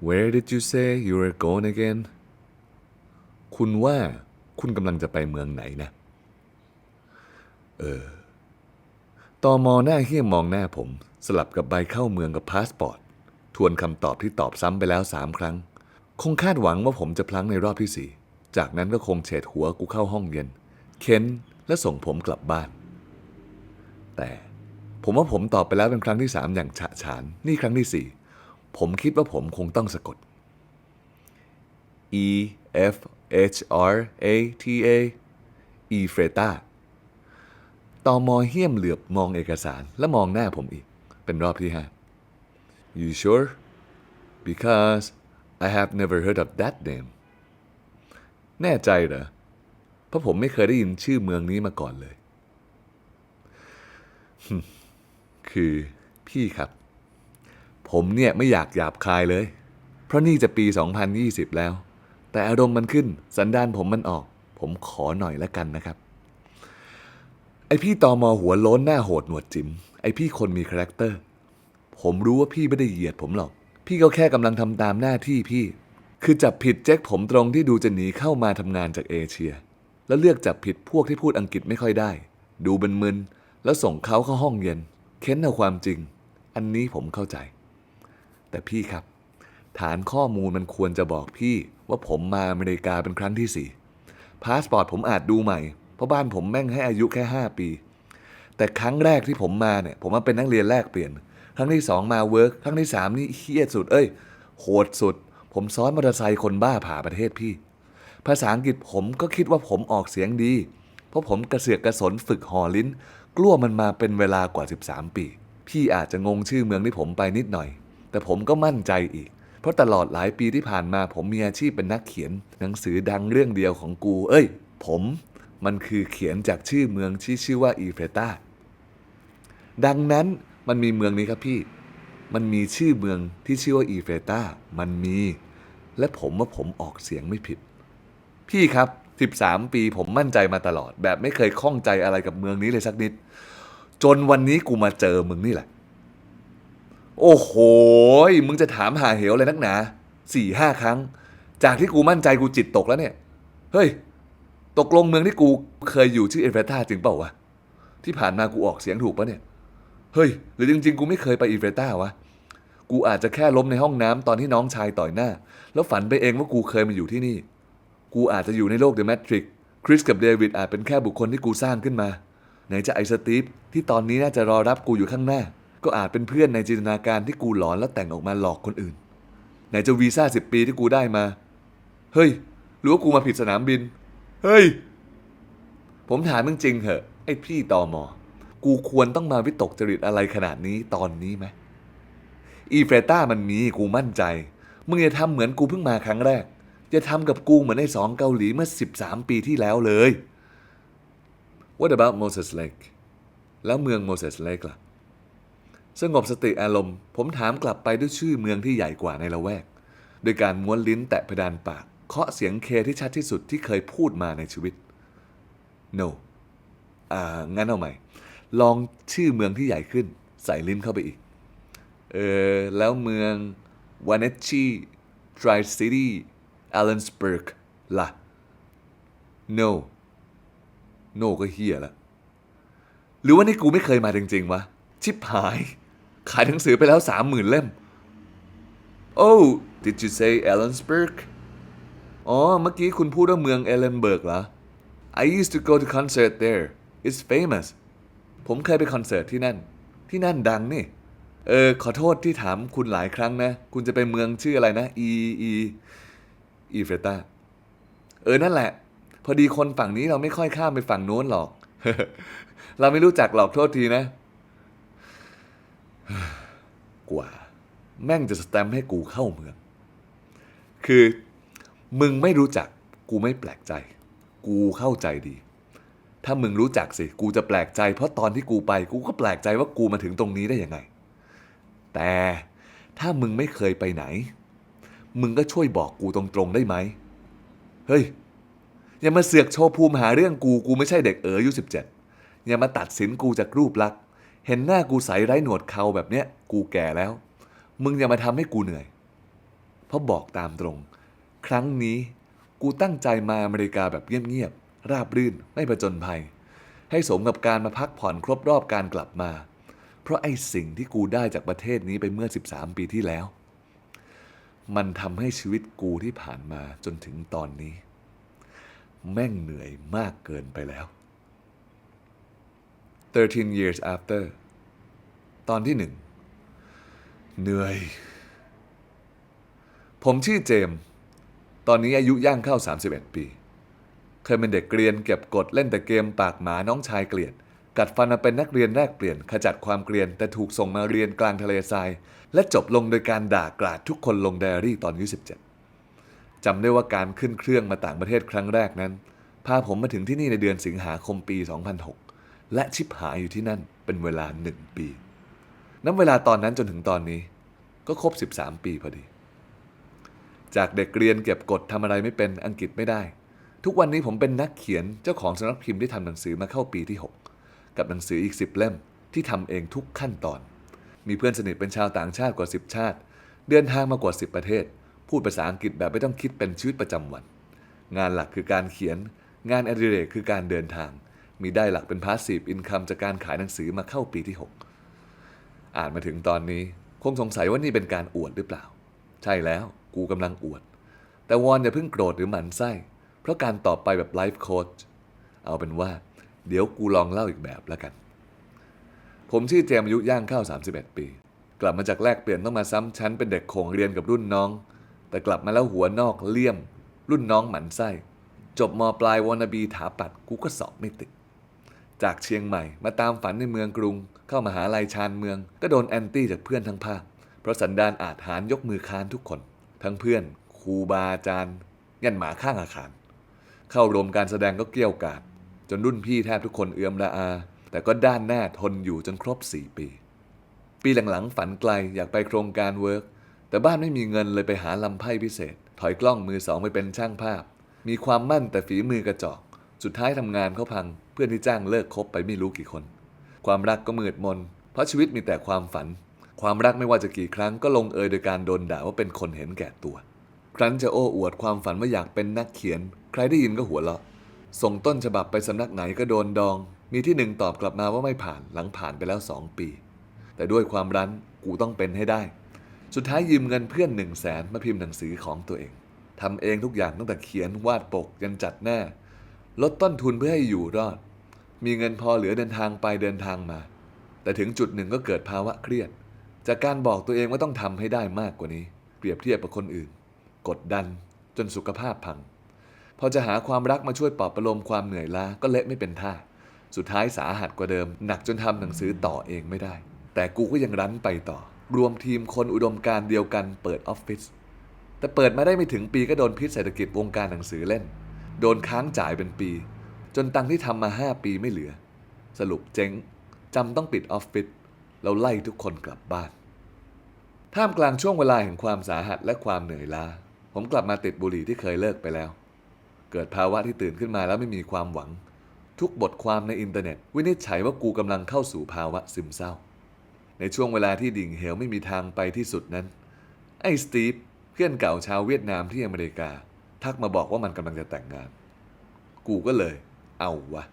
Where did you say you were going again คุณว่าคุณกำลังจะไปเมืองไหนนะ เออตอมอหน้าเฮี้ยมมองหน้าผม สลับกับใบเข้าเมืองกับพาสปอร์ต ทวนคำตอบที่ตอบซ้ำไปแล้วสามครั้ง คงคาดหวังว่าผมจะพลั้งในรอบที่สี่จากนั้นก็คงเฉดหัวกูเข้าห้องเย็น เค้นและส่งผมกลับบ้าน แต่ผมว่าผมตอบไปแล้วเป็นครั้งที่สามอย่างฉะฉาน นี่ครั้งที่สี่ ผมคิดว่าผมคงต้องสะกด E F H R A T A อีเฟรตาตอมอเฮี้ยมเหลือบมองเอกสารและมองหน้าผมอีก เป็นรอบที่ห้า You sure because I have never heard of that name แน่ใจเหรอ เพราะผมไม่เคยได้ยินชื่อเมืองนี้มาก่อนเลย คือพี่ครับ ผมเนี่ยไม่อยากหยาบคายเลย เพราะนี่จะปี 2020 แล้ว แต่อารมณ์มันขึ้น สันดานผมมันออก ผมขอหน่อยละกันนะครับ ไอพี่ตอมอหัวโล้นหน้าโหดหนวดจิมไอพี่คนมีคาแรคเตอร์ ผมรู้ว่าพี่ไม่ได้เหยียดผมหรอก พี่ก็แค่กำลังทำตามหน้าที่พี่ คือจับผิดแจ็คผมตรงที่ดูจะหนีเข้ามาทำงานจากเอเชีย แล้วเลือกจับผิดพวกที่พูดอังกฤษไม่ค่อยได้ ดูเป็นมึนแล้วส่งเขาเข้าห้องเย็น เค้นเอาความจริง อันนี้ผมเข้าใจ แต่พี่ครับ ฐานข้อมูลมันควรจะบอกพี่ว่าผมมาอเมริกาเป็นครั้งที่สี่พาสปอร์ตผมอาจดูใหม่ เพราะบ้านผมแม่งให้อายุแค่ 5 ปี แต่ครั้งแรกที่ผมมาเนี่ย ผมมาเป็นนักเรียนแลกเปลี่ยน ครั้งที่สองมาเวิร์กครั้งที่สามนี่เฮี้ยสุด เอ้ย โหดสุด ผมซ้อนมอเตอร์ไซค์คนบ้าผ่าประเทศพี่ ภาษาอังกฤษผมก็คิดว่าผมออกเสียงดี เพราะผมกระเสือกกระสนฝึกหอลิ้น กลัวมันมาเป็นเวลากว่า 13 ปี พี่อาจจะงงชื่อเมืองที่ผมไปนิดหน่อย แต่ผมก็มั่นใจอีก เพราะตลอดหลายปีที่ผ่านมา ผมมีอาชีพเป็นนักเขียน หนังสือดังเรื่องเดียวของกู เอ้ย ผมมันคือเขียนจากชื่อเมืองที่ชื่อว่าอีเฟตาดังนั้นมันมีเมืองนี้ครับพี่ มันมีชื่อเมืองที่ชื่อว่าอีเฟตามันมี และผมว่าผมออกเสียงไม่ผิด พี่ครับ 13 ปีผมมั่นใจมาตลอด แบบไม่เคยข้องใจอะไรกับเมืองนี้เลยสักนิด จนวันนี้กูมาเจอมึงนี่แหละ โอ้โห มึงจะถามหาเหวอะไรนักหนาสี่ห้าครั้ง จากที่กูมั่นใจกูจิตตกแล้วเนี่ย เฮ้ย ตกลงเมืองที่กูเคยอยู่ชื่อเอเฟตาจริงเปล่าวะ ที่ผ่านมากูออกเสียงถูกปะเนี่ย เฮ้ย หรือจริง ๆ กูไม่เคยไปเอีเฟตาวะ กูอาจจะแค่ล้มในห้องน้ำตอนที่น้องชายต่อยหน้า แล้วฝันไปเองว่ากูเคยมาอยู่ที่นี่ กูอาจจะอยู่ในโลกเดอะแมทริกคริสกับเดวิดอาจเป็นแค่บุคคลที่กูสร้างขึ้นมา ไหนจะไอสตีฟที่ตอนนี้น่าจะรอรับกูอยู่ข้างหน้า ก็อาจเป็นเพื่อนในจินตนาการที่กูหลอนแล้วแต่งออกมาหลอกคนอื่น ไหนจะวีซ่าสิบปีที่กูได้มา เฮ้ย หรือว่ากูมาผิดสนามบิน เฮ้ย ผมถามมึงจริงเหอะ ไอ้พี่ตอมอ กูควรต้องมาวิตกจริตอะไรขนาดนี้ตอนนี้ไหม อีเฟรต้ามันมีกูมั่นใจ มึงอย่าทำเหมือนกูเพิ่งมาครั้งแรกอย่าทำกับกูเหมือนไอ้สองเกาหลีเมื่อ 13 ปีที่แล้วเลย What about Moses Lake แล้วเมือง Moses Lake ล่ะ สงบสติอารมณ์ ผมถามกลับไปด้วยชื่อเมืองที่ใหญ่กว่าในละแวกโดยการม้วนลิ้นแตะเพดานปาก เคาะเสียงเคที่ชัดที่สุดที่เคยพูดมาในชีวิต no อ่า งั้นเอาใหม่ ลองชื่อเมืองที่ใหญ่ขึ้น ใส่ลิ้นเข้าไปอีก เออ แล้วเมืองวานเนชีทริซิตี้อ l ล n นสเบิร์กล่ะ no no ก็เฮียละ หรือว่านี่กูไม่เคยมาจริง ๆ วะ ชิบหาย ขายหนังสือไปแล้วสามหมื่นเล่ม Oh did you say Ellensburg อ๋อ เมื่อกี้คุณพูดว่าเมืองเอเลนเบิร์กเหรอ I used to go to concert there it's famous ผมเคยไปคอนเสิร์ตที่นั่น ที่นั่นดังนี่ เออ ขอโทษที่ถามคุณหลายครั้งนะ คุณจะไปเมืองชื่ออะไรนะ E E E เฟตาเออ นั่นแหละ พอดีคนฝั่งนี้เราไม่ค่อยข้ามไปฝั่งโน้นหรอก เราไม่รู้จักหรอกโทษทีนะ กว่า แม่งจะสแตมป์ให้กูเข้าเมือง คือมึงไม่รู้จักกูไม่แปลกใจ กูเข้าใจดี ถ้ามึงรู้จักสิ กูจะแปลกใจ เพราะตอนที่กูไป กูก็แปลกใจว่ากูมาถึงตรงนี้ได้ยังไง แต่ถ้ามึงไม่เคยไปไหน มึงก็ช่วยบอกกูตรงๆได้ไหม เฮ้ย อย่ามาเสือกโชว์ภูมิหาเรื่องกู กูไม่ใช่เด็กเอ๋ออายุสิบเจ็ดอย่ามาตัดสินกูจากรูปลักษณ์ เห็นหน้ากูใสไร้หนวดเขาแบบเนี้ย กูแก่แล้ว มึงอย่ามาทำให้กูเหนื่อย เพราะบอกตามตรง ครั้งนี้กูตั้งใจมาอเมริกาแบบเงียบๆ ราบรื่น ไม่ผจญภัย ให้สมกับการมาพักผ่อนครบรอบการกลับมา เพราะไอ้สิ่งที่กูได้จากประเทศนี้ไปเมื่อ 13 ปีที่แล้ว มันทำให้ชีวิตกูที่ผ่านมาจนถึงตอนนี้ แม่งเหนื่อยมากเกินไปแล้ว 13 years after ตอนที่หนึ่งเหนื่อย ผมชื่อเจมส์ตอนนี้อายุย่างเข้า 31 ปี เคยเป็นเด็กเกรียนเก็บกดเล่นแต่เกมปากหมาน้องชายเกลียด กัดฟันมาเป็นนักเรียนแรกเปลี่ยน ขจัดความเกรียน แต่ถูกส่งมาเรียนกลางทะเลทราย และจบลงโดยการด่ากราดทุกคนลงไดอารี่ตอนอายุ17จำได้ว่าการขึ้นเครื่องมาต่างประเทศครั้งแรกนั้น พาผมมาถึงที่นี่ในเดือนสิงหาคมปี 2006 และชิบหายอยู่ที่นั่นเป็นเวลาหนึ่งปี นับเวลาตอนนั้นจนถึงตอนนี้ ก็ครบ 13 ปีพอดี จากเด็กเรียนเก็บกดทำอะไรไม่เป็นอังกฤษไม่ได้ ทุกวันนี้ผมเป็นนักเขียนเจ้าของสำนักพิมพ์ที่ทำหนังสือมาเข้าปีที่ 6 กับหนังสืออีก 10 เล่มที่ทำเองทุกขั้นตอน มีเพื่อนสนิทเป็นชาวต่างชาติกว่า 10 ชาติ เดินทางมากว่า 10 ประเทศ พูดภาษาอังกฤษแบบไม่ต้องคิดเป็นชีวิตประจำวัน งานหลักคือการเขียน งานอดิเรกคือการเดินทาง มีได้หลักเป็นพาสซีฟอินคัมจากการขายหนังสือมาเข้าปีที่ 6 อ่านมาถึงตอนนี้คงสงสัยว่านี่เป็นการอวดหรือเปล่า ใช่แล้วกูกำลังอวด แต่วอนอย่าเพิ่งโกรธหรือหมั่นไส้ เพราะการตอบไปแบบไลฟ์โค้ชเอาเป็นว่า เดี๋ยวกูลองเล่าอีกแบบแล้วกัน ผมชื่อเจมอายุย่างเข้า 31 ปี กลับมาจากแลกเปลี่ยนต้องมาซ้ำชั้นเป็นเด็กโขงเรียนกับรุ่นน้อง แต่กลับมาแล้วหัวนอกเลี่ยม รุ่นน้องหมันไส้ จบมปลายวอนาบีถาปัดกูก็สอบไม่ติด จากเชียงใหม่ มาตามฝันในเมืองกรุง เข้ามาหาลัยชานเมือง ก็โดนแอนตี้จากเพื่อนทั้งภาค เพราะสันดานอาจหารยกมือค้านทุกคน ทั้งเพื่อนครูบาอาจารย์ยันหมาข้างอาคาร เข้ารวมการแสดงก็เกรี้ยวกาดจนรุ่นพี่แทบทุกคนเอื้อมละอา แต่ก็ด้านหน้าทนอยู่จนครบ 4 ปี ปีหลังๆฝันไกลอยากไปโครงการเวิร์กแต่บ้านไม่มีเงินเลยไปหาลำไพ่พิเศษ ถอยกล้องมือสองไปเป็นช่างภาพ มีความมั่นแต่ฝีมือกระจอก สุดท้ายทำงานเขาพังเพื่อนที่จ้างเลิกคบไปไม่รู้กี่คน ความรักก็มืดมน เพราะชีวิตมีแต่ความฝัน ความรักไม่ว่าจะกี่ครั้งก็ลงเอยโดยการโดนด่าว่าเป็นคนเห็นแก่ตัว ครั้นจะโอ้อวดความฝันว่าอยากเป็นนักเขียน ใครได้ยินก็หัวเราะ ส่งต้นฉบับไปสำนักไหนก็โดนดอง มีที่หนึ่งตอบกลับมาว่าไม่ผ่านหลังผ่านไปแล้วสองปี แต่ด้วยความรั้นกูต้องเป็นให้ได้ สุดท้ายยืมเงินเพื่อนหนึ่งแสนมาพิมพ์หนังสือของตัวเองทำเองทุกอย่างตั้งแต่เขียนวาดปกยันจัดหน้า ลดต้นทุนเพื่อให้อยู่รอด มีเงินพอเหลือเดินทางไปเดินทางมา แต่ถึงจุดหนึ่งก็เกิดภาวะเครียด จากการบอกตัวเองว่าต้องทำให้ได้มากกว่านี้ เปรียบเทียบกับคนอื่น กดดันจนสุขภาพพัง พอจะหาความรักมาช่วยปลอบประโลมความเหนื่อยล้าก็เละไม่เป็นท่า สุดท้ายสาหัสกว่าเดิม หนักจนทำหนังสือต่อเองไม่ได้ แต่กูก็ยังรั้นไปต่อ รวมทีมคนอุดมการเดียวกันเปิดออฟฟิศแต่เปิดมาได้ไม่ถึงปีก็โดนพิษเศรษฐกิจวงการหนังสือเล่น โดนค้างจ่ายเป็นปี จนตังที่ทำมา 5 ปีไม่เหลือ สรุปเจ๊งจำต้องปิดออฟฟิศแล้วไล่ทุกคนกลับบ้าน ท่ามกลางช่วงเวลาแห่งความสาหัสและความเหนื่อยล้า ผมกลับมาติดบุหรี่ที่เคยเลิกไปแล้ว เกิดภาวะที่ตื่นขึ้นมาแล้วไม่มีความหวัง ทุกบทความในอินเทอร์เน็ต วินิจฉัยว่ากูกำลังเข้าสู่ภาวะซึมเศร้า ในช่วงเวลาที่ดิ่งเหวไม่มีทางไปที่สุดนั้น ไอ้สตีฟเพื่อนเก่าชาวเวียดนามที่อเมริกา ทักมาบอกว่ามันกำลังจะแต่งงาน กูก็เลย เอาวะ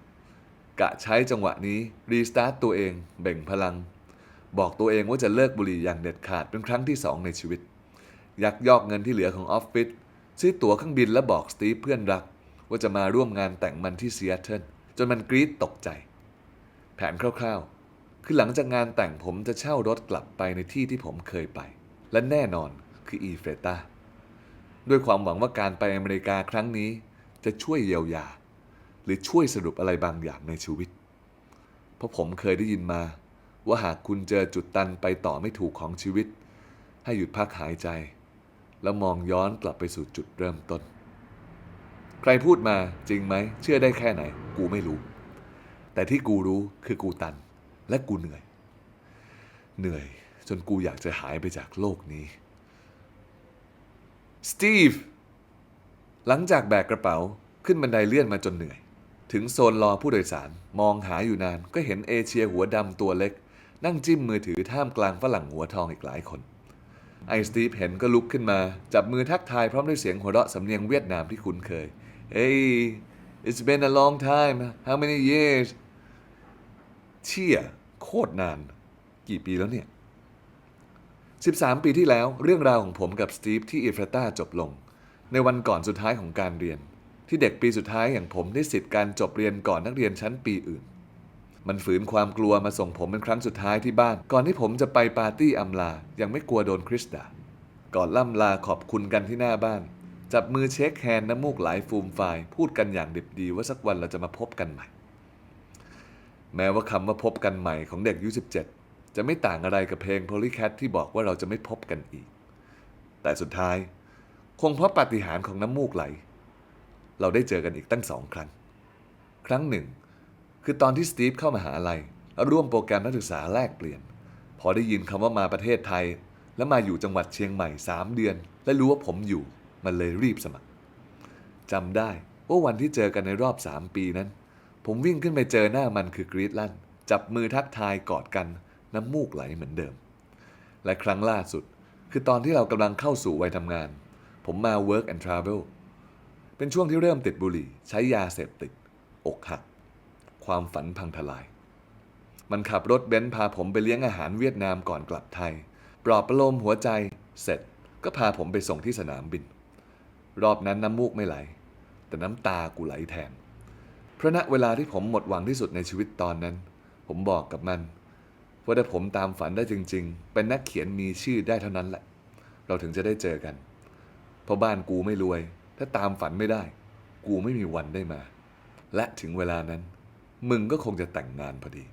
กะใช้จังหวะนี้ รีสตาร์ตตัวเองเบ่งพลัง บอกตัวเองว่าจะเลิกบุหรี่อย่างเด็ดขาดเป็นครั้งที่สองในชีวิต ยักยอกเงินที่เหลือของออฟฟิศซื้อตั๋วเครื่องบินและบอกสตีฟเพื่อนรัก ว่าจะมาร่วมงานแต่งมันที่ซีแอตเทิลจนมันกรี๊ดตกใจ แผนคร่าวๆ คือหลังจากงานแต่งผมจะเช่ารถกลับไปในที่ที่ผมเคยไป และแน่นอนคืออีเฟตา ด้วยความหวังว่าการไปอเมริกาครั้งนี้ จะช่วยเยียวยา หรือช่วยสรุปอะไรบางอย่างในชีวิต เพราะผมเคยได้ยินมา ว่าหากคุณเจอจุดตันไปต่อไม่ถูกของชีวิต ให้หยุดพักหายใจ แล้วมองย้อนกลับไปสู่จุดเริ่มต้น ใครพูดมาจริงไหม เชื่อได้แค่ไหน กูไม่รู้ แต่ที่กูรู้คือกูตัน และกูเหนื่อย เหนื่อยจนกูอยากจะหายไปจากโลกนี้ สตีฟหลังจากแบกกระเป๋าขึ้นบันไดเลื่อนมาจนเหนื่อย ถึงโซนรอผู้โดยสารมองหาอยู่นานก็เห็นเอเชียหัวดำตัวเล็ก นั่งจิ้มมือถือท่ามกลางฝรั่งหัวทองอีกหลายคน ไอสตีฟเห็นก็ลุกขึ้นมา จับมือทักทายพร้อมด้วยเสียงหัวเราะสำเนียงเวียดนามที่คุ้นเคย Hey it's been a long time how many years เชี่ยโคตรนาน กี่ปีแล้วเนี่ย 13 ปีที่แล้วเรื่องราวของผมกับสตีฟที่อิฟราตาจบลง ในวันก่อนสุดท้ายของการเรียน ที่เด็กปีสุดท้ายอย่างผมได้สิทธิ์การจบเรียนก่อนนักเรียนชั้นปีอื่น มันฝืนความกลัวมาส่งผมเป็นครั้งสุดท้ายที่บ้าน ก่อนที่ผมจะไปปาร์ตี้อำลายังไม่กลัวโดนคริสด่าก่อนล่ำลาขอบคุณกันที่หน้าบ้าน จับมือเช็คแฮนน้ำมูกไหลฟูมฟายพูดกันอย่างดิบดีว่าสักวันเราจะมาพบกันใหม่ แม้ว่าคำว่าพบกันใหม่ของเด็กอายุ17 จะไม่ต่างอะไรกับเพลง Polycat ที่บอกว่าเราจะไม่พบกันอีก แต่สุดท้าย คงเพราะปาฏิหาริย์ของน้ำมูกไหล เราได้เจอกันอีกตั้งสองครั้ง ครั้งหนึ่ง คือตอนที่สตีฟเข้ามาหาลัยแล้วร่วมโปรแกรมนักศึกษาแลกเปลี่ยน พอได้ยินคำว่ามาประเทศไทย แล้วมาอยู่จังหวัดเชียงใหม่ 3 เดือน และรู้ว่าผมอยู่ มันเลยรีบสมัครจำได้ว่าวันที่เจอกันในรอบ 3 ปีนั้น ผมวิ่งขึ้นไปเจอหน้ามันคือกรีดลั่น จับมือทักทายกอดกัน น้ำมูกไหลเหมือนเดิม และครั้งล่าสุด คือตอนที่เรากำลังเข้าสู่วัยทำงาน ผมมา work and travel เป็นช่วงที่เริ่มติดบุหรี่ ใช้ยาเสพติด อกหัก ความฝันพังทลาย มันขับรถเบนซ์พาผมไปเลี้ยงอาหารเวียดนามก่อนกลับไทย ปลอบประโลมหัวใจ เสร็จก็พาผมไปส่งที่สนามบิน รอบนั้นน้ำมูกไม่ไหล แต่น้ำตากูไหลแทน เพราะณเวลาที่ผมหมดหวังที่สุดในชีวิตตอนนั้น ผมบอกกับมัน ว่าถ้าผมตามฝันได้จริง ๆ เป็นนักเขียนมีชื่อได้เท่านั้นแหละ เราถึงจะได้เจอกัน เพราะบ้านกูไม่รวย ถ้าตามฝันไม่ได้ กูไม่มีวันได้มา และถึงเวลานั้น มึงก็คงจะแต่งงานพอดี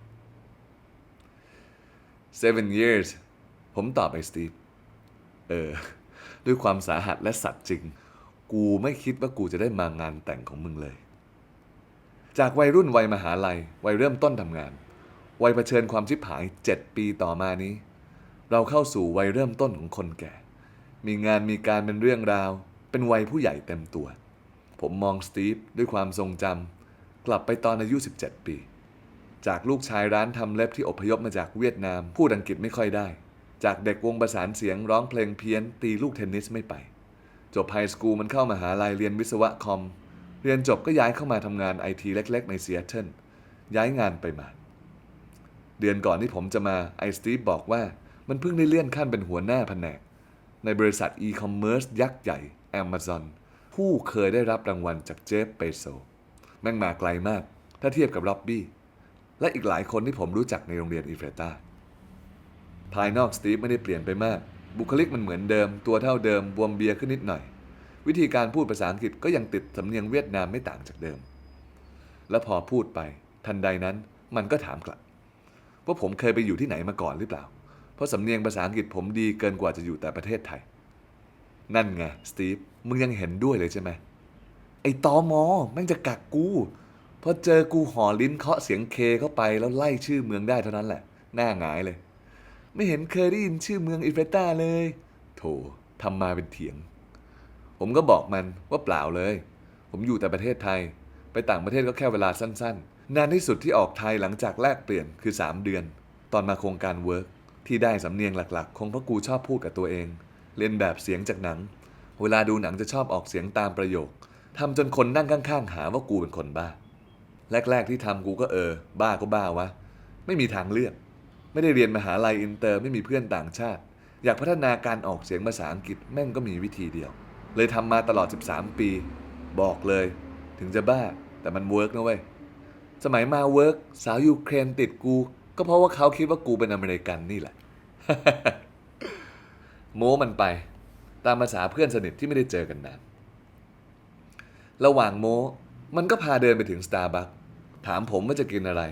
seven years ผมตอบไปสตีฟ เออ ด้วยความสาหัสและสัตย์จริง กูไม่คิดว่ากูจะได้มางานแต่งของมึงเลย จากวัยรุ่นวัยมหาลัย วัยเริ่มต้นทำงาน วัยเผชิญความชิบหาย 7 ปีต่อมานี้ เราเข้าสู่วัยเริ่มต้นของคนแก่ มีงานมีการเป็นเรื่องราว เป็นวัยผู้ใหญ่เต็มตัว ผมมองสตีฟด้วยความทรงจำกลับไปตอนอายุ 17 ปี จากลูกชายร้านทำเล็บที่อพยพมาจากเวียดนาม พูดอังกฤษไม่ค่อยได้ จากเด็กวงประสานเสียงร้องเพลงเพี้ยน ตีลูกเทนนิสไม่ไป จบไฮสคูลมันเข้ามาหาลัยเรียนวิศวะคอม เรียนจบก็ย้ายเข้ามาทำงานไอทีเล็ก ๆ ในเซีแอตเทิลย้ายงานไปมา เดือนก่อนที่ผมจะมาไอสตีฟบอกว่า มันเพิ่งได้เลื่อนขั้นเป็นหัวหน้าแผนก ในบริษัทอีคอมเมิร์ซยักษ์ใหญ่ Amazon ผู้เคยได้รับรางวัลจากเจฟเปโซแม่งมาไกลมาก ถ้าเทียบกับล็อบบี้ และอีกหลายคนที่ผมรู้จักในโรงเรียนอีเฟรตาภายนอกสตีฟไม่ได้เปลี่ยนไปมาก บุคลิกมันเหมือนเดิม ตัวเท่าเดิม บวมเบียร์ขึ้นนิดหน่อย วิธีการพูดภาษาอังกฤษก็ยังติดสำเนียงเวียดนามไม่ต่างจากเดิม และพอพูดไป ทันใดนั้นมันก็ถามกลับ ว่าผมเคยไปอยู่ที่ไหนมาก่อนหรือเปล่า เพราะสำเนียงภาษาอังกฤษผมดีเกินกว่าจะอยู่แต่ประเทศไทย นั่นไงสตีฟ มึงยังเห็นด้วยเลยใช่ไหมไอ้ตอมอแม่งจะกักกูพอเจอกูห่อลิ้นเคาะเสียงเคเข้าไปแล้วไล่ชื่อเมืองได้เท่านั้นแหละ หน้าหงายเลย ไม่เห็นเคยได้ยินชื่อเมืองอิเฟต้าเลย โถทำมาเป็นเถียง ผมก็บอกมันว่าเปล่าเลย ผมอยู่แต่ประเทศไทย ไปต่างประเทศก็แค่เวลาสั้น ๆ นานที่สุดที่ออกไทยหลังจากแลกเปลี่ยนคือ 3 เดือน ตอนมาโครงการเวิร์กที่ได้สำเนียงหลักๆ คงเพราะกูชอบพูดกับตัวเองเรียนแบบเสียงจากหนัง เวลาดูหนังจะชอบออกเสียงตามประโยคทำจนคนนั่งข้างๆ หาว่ากูเป็นคนบ้า แรก ๆ ที่ทำกูก็เออ บ้าก็บ้าวะ ไม่มีทางเลือก ไม่ได้เรียนมหาลัยอินเตอร์ไม่มีเพื่อนต่างชาติ อยากพัฒนาการออกเสียงภาษาอังกฤษแม่งก็มีวิธีเดียว เลยทำมาตลอด 13 ปี บอกเลย ถึงจะบ้าแต่มันเวิร์กนะเว้ย สมัยมาเวิร์กสาวยูเครนติดกู ก็เพราะว่าเขาคิดว่ากูเป็นอเมริกันนี่แหละ โม้มันไป ตามภาษาเพื่อนสนิทที่ไม่ได้เจอกันนานระหว่างโม้มันก็พาเดินไปถึงสตาร์บัคถามผมว่าจะกินอะไร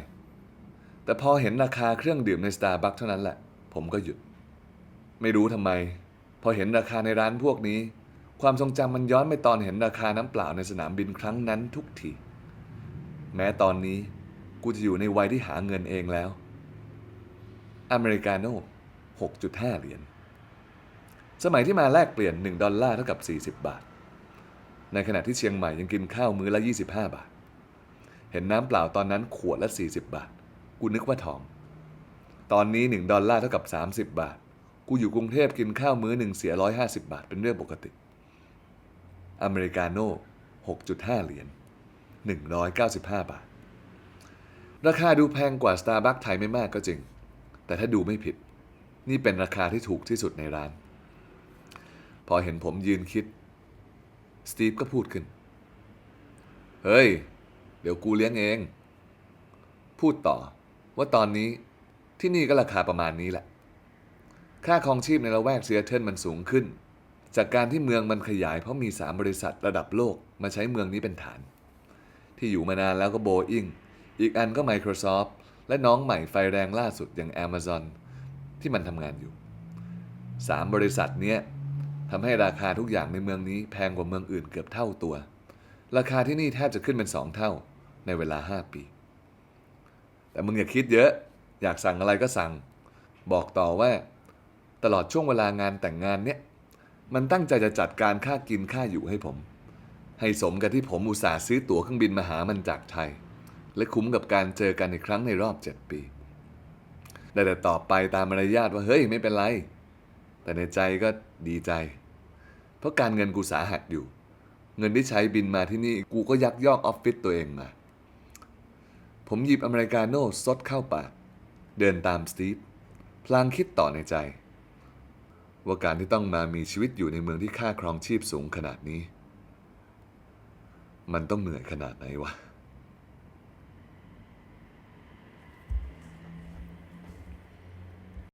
แต่พอเห็นราคาเครื่องดื่มในสตาร์บัคเท่านั้นแหละ ผมก็หยุด ไม่รู้ทำไม พอเห็นราคาในร้านพวกนี้ ความทรงจำมันย้อนไปตอนเห็นราคาน้ำเปล่าในสนามบินครั้งนั้นทุกที แม้ตอนนี้กูจะอยู่ในวัยที่หาเงินเองแล้ว อเมริกาโน่6.5 เหรียญ สมัยที่มาแลกเปลี่ยน 1 ดอลลาร์เท่ากับ 40 บาท ในขณะที่เชียงใหม่ยังกินข้าวมื้อละ 25 บาท เห็นน้ำเปล่าตอนนั้นขวดละ 40 บาท กูนึกว่าทอง ตอนนี้ 1 ดอลลาร์เท่ากับ 30 บาท กูอยู่กรุงเทพกินข้าวมื้อหนึ่งเสียร้อยห้าสิบาท เป็นเรื่องปกติ อเมริกาโน่หกจุดห้าเหรียญ หนึ่งร้อยเก้าสิบห้าบาท ราคาดูแพงกว่าสตาร์บัคไทยไม่มากก็จริง แต่ถ้าดูไม่ผิด นี่เป็นราคาที่ถูกที่สุดในร้าน พอเห็นผมยืนคิด สตีฟก็พูดขึ้น เฮ้ย เดี๋ยวกูเลี้ยงเอง พูดต่อว่าตอนนี้ที่นี่ก็ราคาประมาณนี้แหละ ค่าครองชีพในละแวกเซีแอตเทิลมันสูงขึ้น จากการที่เมืองมันขยายเพราะมีสามบริษัทระดับโลกมาใช้เมืองนี้เป็นฐาน ที่อยู่มานานแล้วก็โบอิงอีกอันก็ Microsoft และน้องใหม่ไฟแรงล่าสุดอย่าง Amazon ที่มันทำงานอยู่สามบริษัทเนี้ยทำให้ราคาทุกอย่างในเมืองนี้แพงกว่าเมืองอื่นเกือบเท่าตัว ราคาที่นี่แทบจะขึ้นเป็นสองเท่าในเวลาห้าปี แต่มึงอย่าคิดเยอะ อยากสั่งอะไรก็สั่ง บอกต่อว่า ตลอดช่วงเวลางานแต่งงานเนี้ยมันตั้งใจจะจัดการค่ากินค่าอยู่ให้ผม ให้สมกับที่ผมอุตส่าห์ซื้อตั๋วเครื่องบินมาหามันจากไทย และคุ้มกับการเจอกันอีกครั้งในรอบเจ็ดปีได้แต่ตอบไปตามมารยาทว่าเฮ้ยไม่เป็นไร แต่ในใจก็ดีใจ เพราะการเงินกูสาหัสอยู่ เงินที่ใช้บินมาที่นี่กูก็ยักยอกออฟฟิศตัวเองมา ผมหยิบอเมริกาโน่ซดเข้าปากเดินตามสตีฟพลางคิดต่อในใจ ว่าการที่ต้องมามีชีวิตอยู่ในเมืองที่ค่าครองชีพสูงขนาดนี้ มันต้องเหนื่อยขนาดไหนวะ